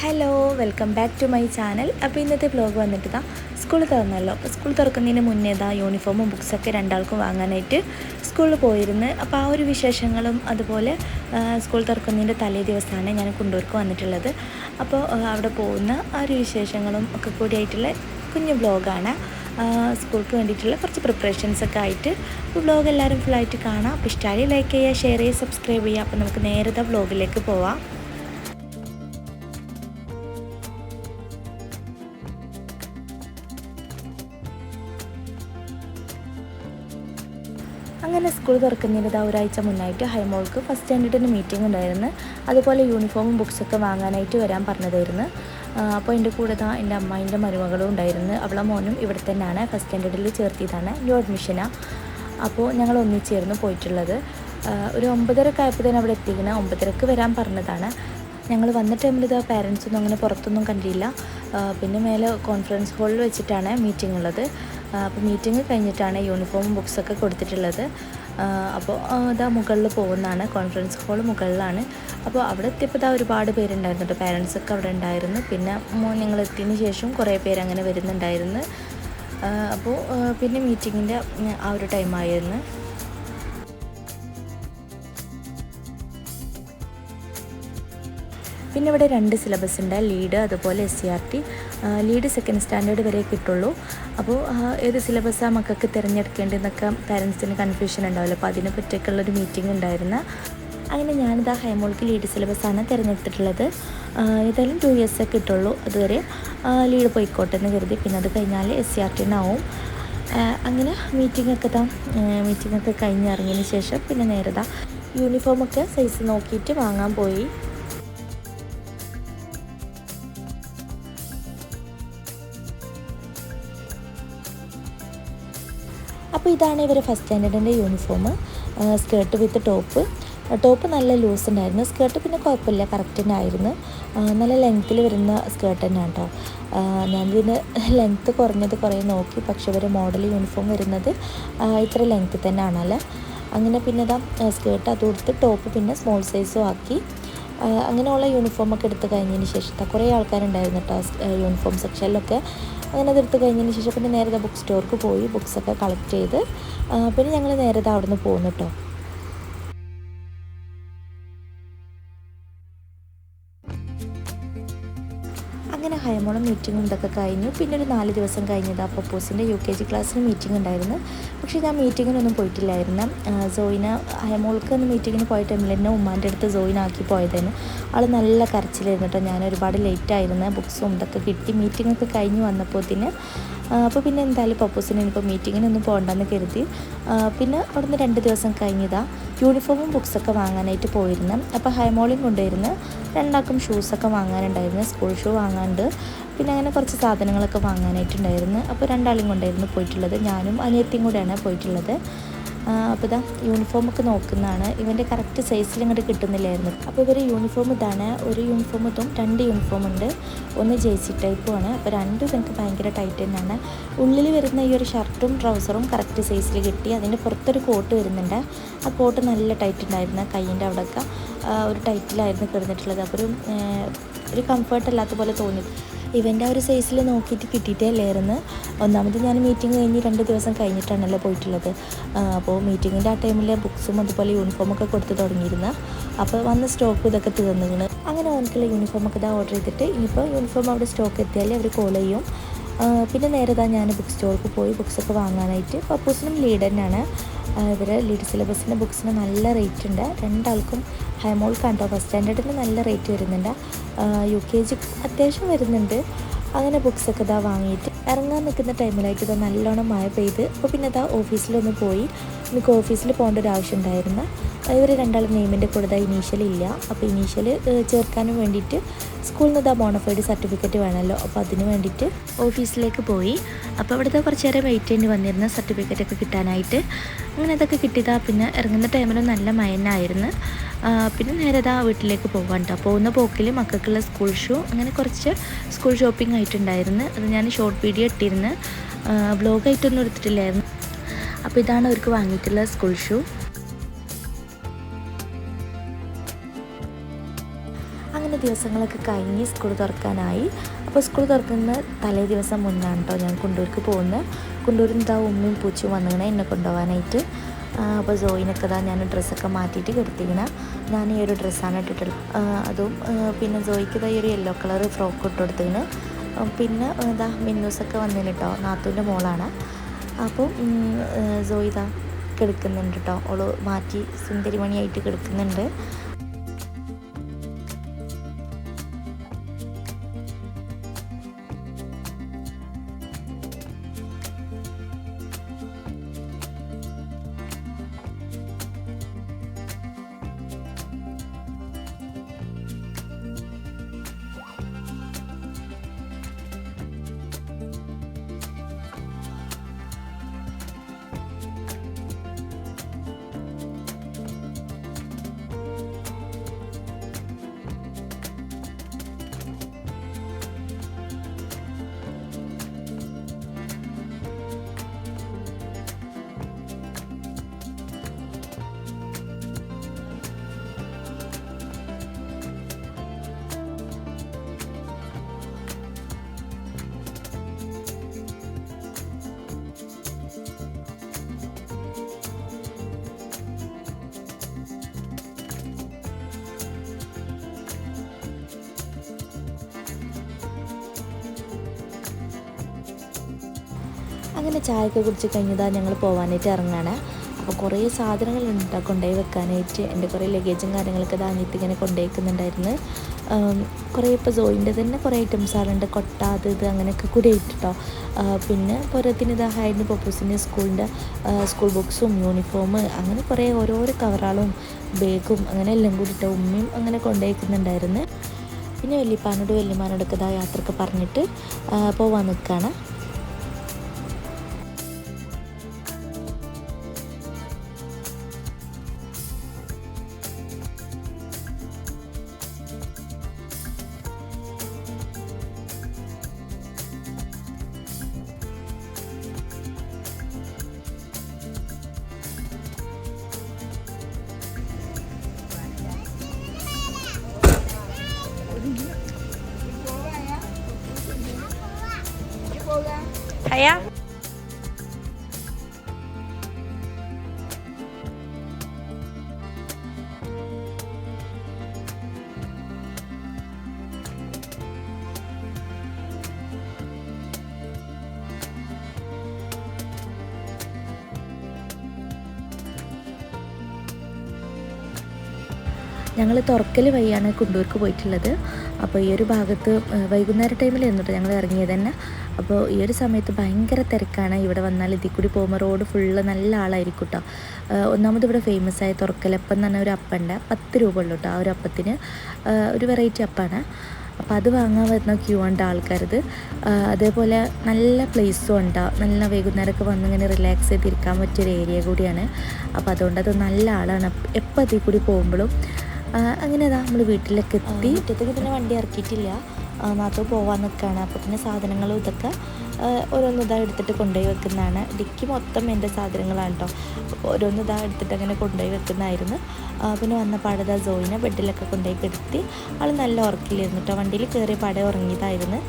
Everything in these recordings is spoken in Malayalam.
Hello welcome back to my channel അപ്പോൾ ഇന്നത്തെ ബ്ലോഗ് വന്നിട്ട് സ്കൂൾ തുറന്നല്ലോ. അപ്പോൾ സ്കൂൾ തുറക്കുന്നതിന് മുന്നേ ഇതാ യൂണിഫോമും ബുക്സൊക്കെ രണ്ടാൾക്കും വാങ്ങാനായിട്ട് സ്കൂളിൽ പോയിരുന്നു. അപ്പോൾ ആ ഒരു വിശേഷങ്ങളും അതുപോലെ സ്കൂൾ തുറക്കുന്നതിന്റെ തലേ ദിവസമാണ് ഞാൻ കുണ്ടൂർക്ക് വന്നിട്ടുള്ളത്. അപ്പോൾ അവിടെ പോകുന്ന ആ ഒരു വിശേഷങ്ങളും ഒക്കെ കൂടിയായിട്ടുള്ള കുഞ്ഞു ബ്ലോഗാണ് സ്കൂൾക്ക് വേണ്ടിയിട്ടുള്ള കുറച്ച് പ്രിപ്പറേഷൻസ് ഒക്കെ ആയിട്ട് ബ്ലോഗ് എല്ലാവരും ഫുള്ളായിട്ട് കാണാം. അപ്പോൾ ഇഷ്ടമായി ലൈക്ക് ചെയ്യുക ഷെയർ ചെയ്യുക സബ്സ്ക്രൈബ് ചെയ്യുക. അപ്പോൾ നമുക്ക് നേരത്തെ ബ്ലോഗിലേക്ക് പോവാം. അങ്ങനെ സ്കൂൾ തുറക്കുന്നതിന് ഇതാ ഒരാഴ്ച മുന്നായിട്ട് ഹൈമോൾക്ക് ഫസ്റ്റ് സ്റ്റാൻഡേർഡിന് മീറ്റിംഗ് ഉണ്ടായിരുന്നു. അതുപോലെ യൂണിഫോമും ബുക്സൊക്കെ വാങ്ങാനായിട്ട് വരാൻ പറഞ്ഞതായിരുന്നു. അപ്പോൾ എന്റെ കൂടെ താ എന്റെ അമ്മായിന്റെ മരുമകളും ഉണ്ടായിരുന്നു. അവളെ മോനും ഇവിടെ തന്നെയാണ് ഫസ്റ്റ് സ്റ്റാൻഡേർഡിൽ ചേർത്തിയതാണ്. ന്യൂ അഡ്മിഷനാണ് അപ്പോൾ ഞങ്ങൾ ഒന്നിച്ചായിരുന്നു പോയിട്ടുള്ളത്. ഒരു ഒമ്പതരക്ക് ആയപ്പോൾ തന്നെ അവിടെ എത്തിക്കുന്ന ഒമ്പതരക്ക് വരാൻ പറഞ്ഞതാണ്. ഞങ്ങൾ വന്ന ടൈമിൽ ഇത് പാരൻസൊന്നും അങ്ങനെ പുറത്തൊന്നും കണ്ടില്ല. പിന്നെ മേലെ കോൺഫറൻസ് ഹാളിൽ വെച്ചിട്ടാണ് മീറ്റിംഗ് ഉള്ളത്. അപ്പോൾ മീറ്റിംഗ് കഴിഞ്ഞിട്ടാണ് യൂണിഫോമും ബുക്സൊക്കെ കൊടുത്തിട്ടുള്ളത്. അപ്പോൾ ഇതാ മുകളിൽ പോകുന്നതാണ്. കോൺഫറൻസ് ഹോൾ മുകളിലാണ്. അപ്പോൾ അവിടെ എത്തിയപ്പോൾ ഇതാ ഒരുപാട് പേരുണ്ടായിരുന്നു കേട്ടോ പാരൻസൊക്കെ അവിടെ ഉണ്ടായിരുന്നു. പിന്നെ ഞങ്ങൾ എത്തിയതിന് ശേഷം കുറേ പേര് അങ്ങനെ വരുന്നുണ്ടായിരുന്നു. അപ്പോൾ പിന്നെ മീറ്റിങ്ങിന്റെ ആ ഒരു ടൈമായിരുന്നു പിന്നെ ഇവിടെ രണ്ട് സിലബസ് ഉണ്ട്. ലീഡ് അതുപോലെ S C R T lead second standard വരെ കിട്ടുള്ളൂ. അപ്പോൾ ഏത് സിലബസാണ് മക്കൾക്ക് തിരഞ്ഞെടുക്കേണ്ടതെന്നൊക്കെ പാരൻസിന് കൺഫ്യൂഷൻ ഉണ്ടാവില്ല. അപ്പോൾ അതിനെ പറ്റിയൊക്കെയുള്ളൊരു മീറ്റിംഗ് ഉണ്ടായിരുന്നു. അങ്ങനെ ഞാനിത് ആ ഹൈമോൾക്ക് ലീഡ് സിലബസാണ് തിരഞ്ഞെടുത്തിട്ടുള്ളത്. ഏതായാലും ടു ഇയേഴ്സേ കിട്ടുള്ളൂ. അതുവരെ ലീഡ് പോയിക്കോട്ടെ എന്ന് കരുതി. പിന്നെ അത് കഴിഞ്ഞാൽ എസ് സി ആർ ടി ആവും. അങ്ങനെ മീറ്റിംഗ് ഒക്കെ താ മീറ്റിംഗ് ഒക്കെ കഴിഞ്ഞിറങ്ങിയതിന് ശേഷം പിന്നെ നേരതാ യൂണിഫോമൊക്കെ സൈസ് നോക്കിയിട്ട് വാങ്ങാൻ പോയി. അപ്പോൾ ഇതാണ് ഇവർ first സ്റ്റാൻഡേർഡിന്റെ uniform skirt with top top നല്ല ലൂസ് ഉണ്ടായിരുന്നു. സ്കേർട്ട് പിന്നെ കുഴപ്പമില്ല കറക്റ്റ് തന്നെ ആയിരുന്നു. നല്ല ലെങ്ത്തിൽ വരുന്ന സ്കേർട്ട് തന്നെയാണ് കേട്ടോ ഞാനിതിന് ലെങ്ത്ത് കുറഞ്ഞത് കുറേ നോക്കി പക്ഷേ ഇവർ മോഡൽ യൂണിഫോം വരുന്നത് ഇത്ര ലെങ്ത്ത് തന്നെ ആണല്ലോ അങ്ങനെ പിന്നെ ഇതാ സ്കേർട്ട് അത് കൊടുത്ത് ടോപ്പ് പിന്നെ സ്മോൾ സൈസും ആക്കി. അങ്ങനെയുള്ള യൂണിഫോമൊക്കെ എടുത്ത് കഴിഞ്ഞതിന് ശേഷം കുറേ ആൾക്കാരുണ്ടായിരുന്നു കേട്ടോ യൂണിഫോം സെക്ഷനിലൊക്കെ അങ്ങനെ അതെടുത്ത് കഴിഞ്ഞതിന് ശേഷം പിന്നെ നേരത്തെ ബുക്ക് സ്റ്റോർക്ക് പോയി ബുക്സൊക്കെ കളക്ട് ചെയ്ത് പിന്നെ ഞങ്ങൾ നേരത്തെ അവിടെ അവിടുന്ന് പോകുന്നു കേട്ടോ മീറ്റിങ്ങും മീറ്റിംഗ് ഇതൊക്കെ കഴിഞ്ഞു. പിന്നെ ഒരു നാല് ദിവസം കഴിഞ്ഞത് ആ പപ്പൂസിന്റെ യു കെ ജി ക്ലാസ്സിന് മീറ്റിംഗ് ഉണ്ടായിരുന്നു. പക്ഷേ ഞാൻ മീറ്റിങ്ങിനൊന്നും പോയിട്ടില്ലായിരുന്നു. സോയിന മോൾക്ക് ഒന്ന് മീറ്റിങ്ങിന് പോയ തന്നെ ഉമ്മാന്റെ അടുത്ത് സോയിനാക്കി പോയതായിരുന്നു. ആൾ നല്ല കരച്ചിലായിരുന്നു കേട്ടോ. ഞാൻ ഒരുപാട് ലേറ്റ് ആയിരുന്നു. ബുക്സും ഇതൊക്കെ കിട്ടി. മീറ്റിങ്ങൊക്കെ കഴിഞ്ഞ് വന്നപ്പോൾ വന്നപ്പോഴത്തേന് അപ്പോൾ പിന്നെ എന്തായാലും പപ്പൂസിന് ഇനിയിപ്പോൾ മീറ്റിങ്ങിനൊന്നും പോകണ്ടെന്ന് കരുതി. പിന്നെ അവിടുന്ന് രണ്ട് ദിവസം കഴിഞ്ഞതാ യൂണിഫോമും ബുക്സൊക്കെ വാങ്ങാനായിട്ട് പോയിരുന്നു. അപ്പോൾ ഹൈമോളിയും കൊണ്ടുവരുന്നു. രണ്ടാൾക്കും ഷൂസൊക്കെ വാങ്ങാനുണ്ടായിരുന്നു. School shoe വാങ്ങാണ്ട്. പിന്നെ അങ്ങനെ കുറച്ച് സാധനങ്ങളൊക്കെ വാങ്ങാനായിട്ടുണ്ടായിരുന്നു. അപ്പോൾ രണ്ടാളും കൊണ്ടായിരുന്നു പോയിട്ടുള്ളത്. ഞാനും അനിയത്തിയും കൂടെയാണ് പോയിട്ടുള്ളത്. അപ്പോൾ ഇതാ യൂണിഫോമൊക്കെ നോക്കുന്നതാണ്. ഇവന്റെ കറക്റ്റ് സൈസിൽ ഇങ്ങോട്ട് കിട്ടുന്നില്ലായിരുന്നു. അപ്പോൾ ഇവർ യൂണിഫോം ഇതാണ്. ഒരു യൂണിഫോം ഇതും രണ്ട് യൂണിഫോം ഉണ്ട്. ഒന്ന് ജെ സി ടൈപ്പുമാണ് അപ്പോൾ രണ്ടും എനിക്ക് ഭയങ്കര ടൈറ്റ് തന്നെയാണ്. ഉള്ളിൽ വരുന്ന ഈ ഒരു ഷർട്ടും ട്രൗസറും കറക്റ്റ് സൈസിൽ കിട്ടി. അതിന്റെ പുറത്തൊരു കോട്ട് വരുന്നുണ്ട്. ആ കോട്ട് നല്ല ടൈറ്റ് ഉണ്ടായിരുന്നു കൈയിന്റെ അവിടെയൊക്കെ. ഒരു ടൈറ്റിലായിരുന്നു കിടന്നിട്ടുള്ളത്. അപ്പോൾ ഒരു ഒരു കംഫർട്ട് അല്ലാത്ത പോലെ തോന്നി. ഇവന്റെ ആ ഒരു സൈസിൽ നോക്കിയിട്ട് കിട്ടിയിട്ടേ അല്ലായിരുന്നു ഒന്നാമത് ഞാൻ മീറ്റിംഗ് കഴിഞ്ഞ് രണ്ട് ദിവസം കഴിഞ്ഞിട്ടാണല്ലോ പോയിട്ടുള്ളത്. അപ്പോൾ മീറ്റിങ്ങിന്റെ ആ ടൈമിൽ ബുക്സും അതുപോലെ യൂണിഫോമൊക്കെ കൊടുത്ത് തുടങ്ങിയിരുന്നു. അപ്പോൾ വന്ന സ്റ്റോക്ക് ഇതൊക്കെ തീർന്നിരുന്നു അങ്ങനെ ഓനക്കുള്ള യൂണിഫോമൊക്കെ ഇതാ ഓർഡർ ചെയ്തിട്ട് ഇനിയിപ്പോൾ യൂണിഫോം അവിടെ സ്റ്റോക്ക് എത്തിയാൽ അവർ കോൾ ചെയ്യും. പിന്നെ നേരെ ഇതാ ഞാൻ ബുക്ക് സ്റ്റോർക്ക് പോയി ബുക്സൊക്കെ വാങ്ങാനായിട്ട് പപ്പൂസിനും ലീഡ് ഇവർ ലീഡ് സിലബസിന്റെ ബുക്സിന് നല്ല റേറ്റ് ഉണ്ട്. രണ്ടാൾക്കും ഹൈമോൾക്ക് കേട്ടോ ഫസ്റ്റ് സ്റ്റാൻഡേർഡിന് നല്ല റേറ്റ് വരുന്നുണ്ട്. യു കെ ജി അത്യാവശ്യം വരുന്നുണ്ട്. അങ്ങനെ ബുക്സൊക്കെ ഇതാ വാങ്ങിയിട്ട് ഇറങ്ങാൻ നിൽക്കുന്ന ടൈമിലായിട്ട് ഇതാ നല്ലോണം മഴ പെയ്ത് അപ്പോൾ പിന്നെ ഇതാ ഓഫീസിലൊന്ന് പോയി. എനിക്ക് ഓഫീസിൽ പോകേണ്ട ഒരു ആവശ്യം ഉണ്ടായിരുന്നു ഇവർ രണ്ടാളും നെയ്മിന്റെ കൂടെ ഇനീഷ്യൽ ഇല്ല. അപ്പോൾ ഇനീഷ്യൽ ചേർക്കാനും വേണ്ടിയിട്ട് സ്കൂളിൽ നിന്ന് ഇതാ ബോണഫൈഡ് സർട്ടിഫിക്കറ്റ് വേണമല്ലോ. അപ്പോൾ അതിന് വേണ്ടിയിട്ട് ഓഫീസിലേക്ക് പോയി. അപ്പോൾ അവിടുത്തെ കുറച്ച് നേരം വെയിറ്റ് ചെയ്യേണ്ടി വന്നിരുന്ന സർട്ടിഫിക്കറ്റ് ഒക്കെ കിട്ടാനായിട്ട്. അങ്ങനെ അതൊക്കെ കിട്ടിയതാ. പിന്നെ ഇറങ്ങുന്ന ടൈമിലും നല്ല മയനായിരുന്നു പിന്നെ നേരെ ഇതാ വീട്ടിലേക്ക് പോകാൻ കേട്ടോ. പോകുന്ന പോക്കിൽ മക്കൾക്കുള്ള സ്കൂൾ ഷൂ അങ്ങനെ കുറച്ച് സ്കൂൾ ഷോപ്പിംഗ് ആയിട്ടുണ്ടായിരുന്നു. അത് ഞാൻ ഷോർട്ട് വീഡിയോ ഇട്ടിരുന്നു. ബ്ലോഗായിട്ടൊന്നും എടുത്തിട്ടില്ലായിരുന്നു. അപ്പോൾ ഇതാണ് അവർക്ക് വാങ്ങിയിട്ടുള്ള സ്കൂൾ ഷൂ അങ്ങനെ ദിവസങ്ങളൊക്കെ കഴിഞ്ഞ് സ്കൂൾ തുറക്കാനായി. അപ്പോൾ സ്കൂൾ തുറക്കുന്ന തലേ ദിവസം മുന്നാണ് കേട്ടോ ഞാൻ കുണ്ടൂർക്ക് പോകുന്നത്. കുണ്ടൂരിൽ നിന്ന് ഉമ്മയും പൂച്ചും വന്നിങ്ങനെ എന്നെ കൊണ്ടുപോകാനായിട്ട് അപ്പോൾ സോയിനൊക്കെ ഇതാ ഞാൻ ഡ്രസ്സൊക്കെ മാറ്റിയിട്ട് കിടത്തിക്കണം. ഞാൻ ഈ ഒരു ഡ്രസ്സാണ് ഇട്ടിട്ടുള്ളത് അതും പിന്നെ സോയിക്ക് ഇതാ ഈ ഒരു യെല്ലോ കളർ ഫ്രോക്ക് ഇട്ട് കൊടുത്തതിന് പിന്നെ ഇതാ മിന്നൂസൊക്കെ വന്നതിന് കേട്ടോ നാത്തൂന്റെ മോളാണ്. അപ്പോൾ സോയി ഇതാ കിടക്കുന്നുണ്ട് കേട്ടോ ഓൾ മാറ്റി സുന്ദരിമണിയായിട്ട് കിടക്കുന്നുണ്ട്. അങ്ങനെ ചായയൊക്കെ കുടിച്ച് കഴിഞ്ഞതാ ഞങ്ങൾ പോകാനായിട്ട് ഇറങ്ങുകയാണ് അപ്പോൾ കുറേ സാധനങ്ങളുണ്ട് കേട്ടോ കൊണ്ടുപോയി വെക്കാനായിട്ട്. എന്റെ കുറേ ലഗേജും കാര്യങ്ങളൊക്കെ ധാന്യത്ത് ഇങ്ങനെ കൊണ്ടുപോയിക്കുന്നുണ്ടായിരുന്നു കുറേ ഇപ്പോൾ സോയിന്റെ തന്നെ കുറേ ഐറ്റംസ് ആളുണ്ട്. കൊട്ട അത് ഇത് അങ്ങനെയൊക്കെ കൂടി ഇട്ടിട്ടോ പിന്നെ പോരത്തിന് ഇത് ഹൈഡിന് പപ്പൂസിന്റെ സ്കൂളിന്റെ സ്കൂൾ ബുക്സും യൂണിഫോം അങ്ങനെ കുറേ ഓരോരോ കവറാളും ബേഗും അങ്ങനെ എല്ലാം കൂടിയിട്ട് ഉമ്മയും അങ്ങനെ കൊണ്ടുപോയിക്കുന്നുണ്ടായിരുന്നു പിന്നെ വല്യപ്പാനോട് വല്യമാനോടൊക്കെ ഇതാ യാത്രയൊക്കെ പറഞ്ഞിട്ട് പോവാൻ നിൽക്കുകയാണ് Haya. ഞങ്ങൾ തുറക്കൽ വഴിയാണ് കുണ്ടൂർക്ക് പോയിട്ടുള്ളത് അപ്പോൾ ഈ ഒരു ഭാഗത്ത് വൈകുന്നേര ടൈമിൽ എന്നിട്ട് ഞങ്ങൾ ഇറങ്ങിയത് തന്നെ അപ്പോൾ ഈ ഒരു സമയത്ത് ഭയങ്കര തിരക്കാണ്. ഇവിടെ വന്നാൽ ഇതിൽ കൂടി പോകുമ്പോൾ റോഡ് ഫുള്ള് നല്ല ആളായിരിക്കും കേട്ടോ ഒന്നാമത് ഇവിടെ ഫേമസ് ആയ തുറക്കലപ്പം എന്ന് പറഞ്ഞ ഒരു അപ്പുണ്ട് പത്ത് രൂപ ഉള്ളൂ കേട്ടോ ആ ഒരു അപ്പത്തിന്. ഒരു വെറൈറ്റി അപ്പാണ്. അപ്പോൾ അത് വാങ്ങാൻ വരുന്ന ക്യൂ ഉണ്ട് ആൾക്കാരത്. അതേപോലെ നല്ല പ്ലേസും ഉണ്ട് നല്ല വൈകുന്നേരമൊക്കെ വന്ന് ഇങ്ങനെ റിലാക്സ് ചെയ്തിരിക്കാൻ പറ്റിയൊരു ഏരിയ കൂടിയാണ്. അപ്പോൾ അതുകൊണ്ട് അത് നല്ല ആളാണ്. എപ്പോൾ അതിൽ കൂടി പോകുമ്പോഴും അങ്ങനെ അതാ നമ്മൾ വീട്ടിലൊക്കെ എത്തി. മുറ്റത്തേക്ക് പിന്നെ വണ്ടി ഇറക്കിയിട്ടില്ല. നാത്തു പോവാൻ നിൽക്കുകയാണ് അപ്പോൾ പിന്നെ സാധനങ്ങളും ഇതൊക്കെ ഓരോന്ന് ഇതാ എടുത്തിട്ട് കൊണ്ടുപോയി വെക്കുന്നതാണ്. ഡിക്കി മൊത്തം എന്റെ സാധനങ്ങളാണ് കേട്ടോ ഓരോന്ന് ഇതാ എടുത്തിട്ട് അങ്ങനെ കൊണ്ടുപോയി വെക്കുന്നതായിരുന്നു. പിന്നെ വന്ന പാടത ജോയിനെ ബെഡിലൊക്കെ കൊണ്ടുപോയി കിടത്തി. ആൾ നല്ല ഉറക്കിലായിരുന്നു കേട്ടോ വണ്ടിയിൽ കയറിയ പാടെ ഉറങ്ങിയതായിരുന്നു.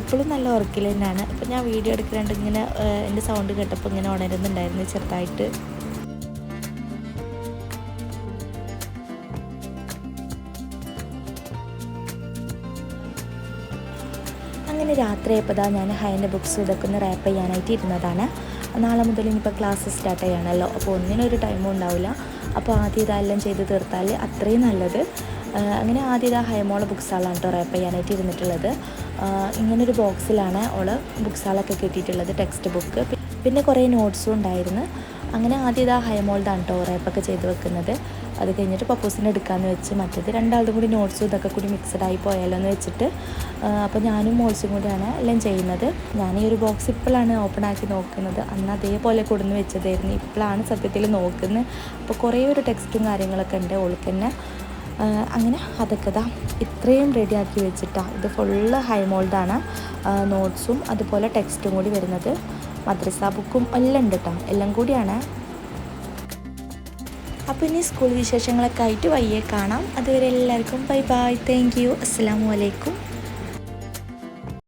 ഇപ്പോഴും നല്ല ഉറക്കിൽ തന്നെയാണ്. അപ്പോൾ ഞാൻ വീഡിയോ എടുക്കാണ്ട് ഇങ്ങനെ എന്റെ സൗണ്ട് കേട്ടപ്പോൾ ഇങ്ങനെ ഉണരുന്നുണ്ടായിരുന്നു ചെറുതായിട്ട്. രാത്രിയായപ്പോൾ ഞാൻ ഹൈന്റെ ബുക്സ് ഇതൊക്കെ റാപ്പ് ചെയ്യാനായിട്ട് ഇരുന്നതാണ്. നാളെ മുതൽ ഇനിയിപ്പോൾ ക്ലാസ് സ്റ്റാർട്ട് ചെയ്യാണല്ലോ. അപ്പോൾ ഒന്നിനൊരു ടൈമും ഉണ്ടാവില്ല. അപ്പോൾ ആദ്യം ഇതെല്ലാം ചെയ്ത് തീർത്താൽ അത്രയും നല്ലത്. അങ്ങനെ ആദ്യം ഇതാ ഹൈമോളെ ബുക്സാളാണ് കേട്ടോ റാപ്പ് ചെയ്യാനായിട്ട് ഇരുന്നിട്ടുള്ളത്. ഇങ്ങനൊരു ബോക്സിലാണ് ഓൾ ബുക്സാളൊക്കെ കിട്ടിയിട്ടുള്ളത് ടെക്സ്റ്റ് ബുക്ക് പിന്നെ കുറേ നോട്ട്സും ഉണ്ടായിരുന്നു. അങ്ങനെ ആദ്യം ഇതാ ഹൈമോൾഡാണ് കേട്ടോ റേപ്പൊക്കെ ചെയ്ത് വെക്കുന്നത്. അത് കഴിഞ്ഞിട്ട് പപ്പൂസിനെ എടുക്കാമെന്ന് വെച്ച് മറ്റേത് രണ്ടാളും കൂടി നോട്ട്സും ഇതൊക്കെ കൂടി മിക്സഡ് ആയി പോയാലോ എന്ന് വെച്ചിട്ട് അപ്പോൾ ഞാനും മോൾസും കൂടിയാണ് എല്ലാം ചെയ്യുന്നത്. ഞാൻ ഈ ഒരു ബോക്സ് ഇപ്പോഴാണ് ഓപ്പൺ ആക്കി നോക്കുന്നത്. അന്ന് അതേപോലെ കൊടുന്ന് വെച്ചതായിരുന്നു. ഇപ്പോഴാണ് സത്യത്തിൽ നോക്കുന്നത് അപ്പോൾ കുറേ ഒരു ടെക്സ്റ്റും കാര്യങ്ങളൊക്കെ ഉണ്ട് ഓൾക്ക് തന്നെ അങ്ങനെ അതൊക്കെ ഇതാ ഇത്രയും റെഡിയാക്കി വെച്ചിട്ടാണ് ഇത് ഫുള്ള് ഹൈമോൾഡാണ് നോട്ട്സും അതുപോലെ ടെക്സ്റ്റും കൂടി വരുന്നത്. മദ്രസ ബുക്കും എല്ലാം ഉണ്ട് കേട്ടോ എല്ലാം കൂടിയാണ്. അപ്പോൾ ഇനി സ്കൂൾ വിശേഷങ്ങളൊക്കെ ആയിട്ട് വയ്യേ കാണാം. അതുവരെ എല്ലാവർക്കും ബൈ ബൈ. താങ്ക് യു അസ്സാം വലൈക്കും